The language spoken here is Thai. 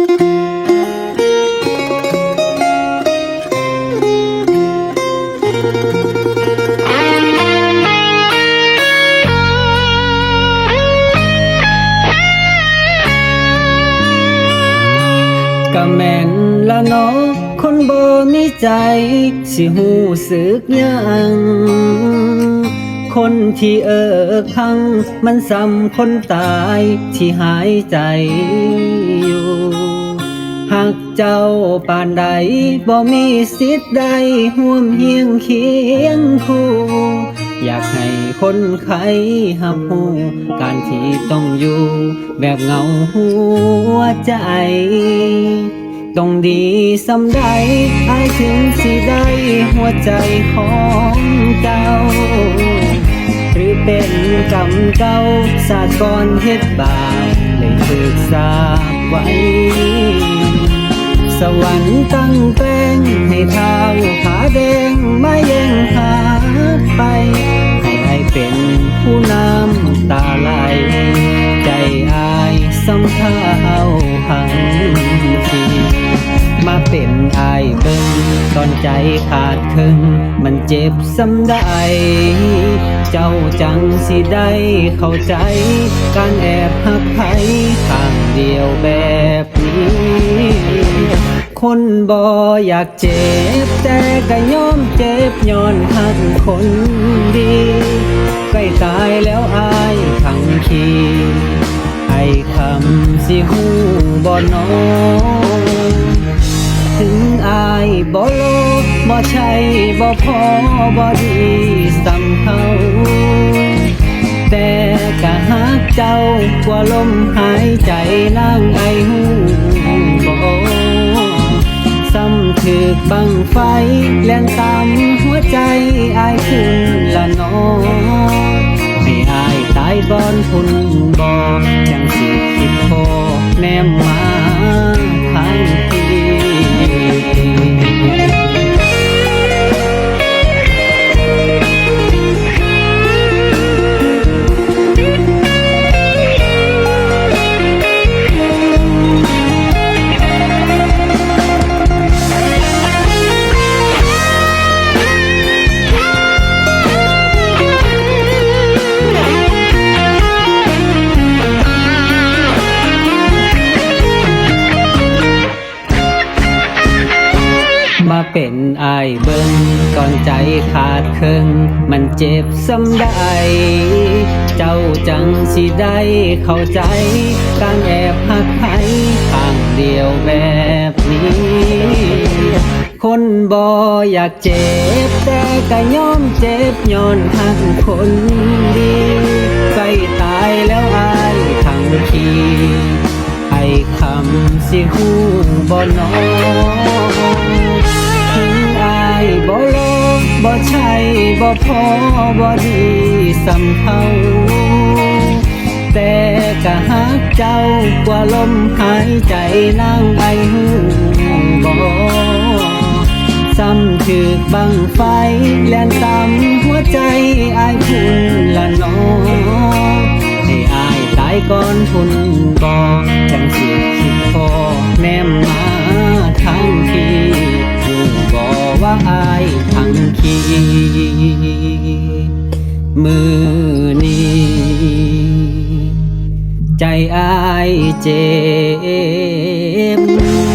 ก็แม่นละเนาะคนบ่มีใจ สิหูสึกยังคนที่เอิกพัง มันซ้ำคนตายที่หายใจอยู่ หากเจ้าปานใดบ่มีสิทธิ์ใดห่วมเฮียงเคียงคู่ อยากให้คนไข้หับหูการที่ต้องอยู่แบบเงาหัวใจ ต้องดีสำใดอายถึงสิได้หัวใจของเจ้า หรือเป็นกรรมเก่าสาดก่อนเฮ็ดบาปเลยถูกสาบไว้ สวรรค์ตั้งแป้งให้เท้าขาแดงมาแย่งหาไป ให้ไอเป็นผู้นำตาไหลใจอายสำเท้าหังทีมาเป็นอายเบิ่งตอนใจขาดครึ่งมันเจ็บสำได้ เจ้าจังสิได้เข้าใจ การแอบหักไผข้างเดียวแบบ คนบ่อยากเจ็บ แต่ก็ยอมเจ็บย้อนหักคนดีใกล้ตายแล้วอายขังคีให้คำสิหูบ่นอถึงอายบ่โลภบ่ใช่บ่พอบ่ดีสำเขาแต่ก็หักเจ้ากว่าลมหายใจนางไอหู ถึกบังไฟแล่นตามหัวใจอายขึ้นละนอให้อายตายก่อนพุ่น เป็นอายเบิ่งก่อนใจขาดเครึ่งมันเจ็บสำได้ เจ้าจังสิได้เข้าใจการแอบหักใครข้างเดียวแบบนี้ คนบ่อยากเจ็บ แต่ก็ยอมเจ็บย้อนหักคนดีใกล้ตายแล้วอายทั้งทีให้คำสิหูบ่นอง บ่โลภบ่ใช่บ่พอบ่ดีสำเขาแต่ก็หักเจ้ากว่าลมหายใจนางไอหูบ่ซ้ำถึกบังไฟแล่นตามหัวใจอายพุ่นละนอให้อายตายก่อนทุนบ่จังสิคิดพอแนม ว่อายทั้งขีมือนี้ใจอายเจ็บ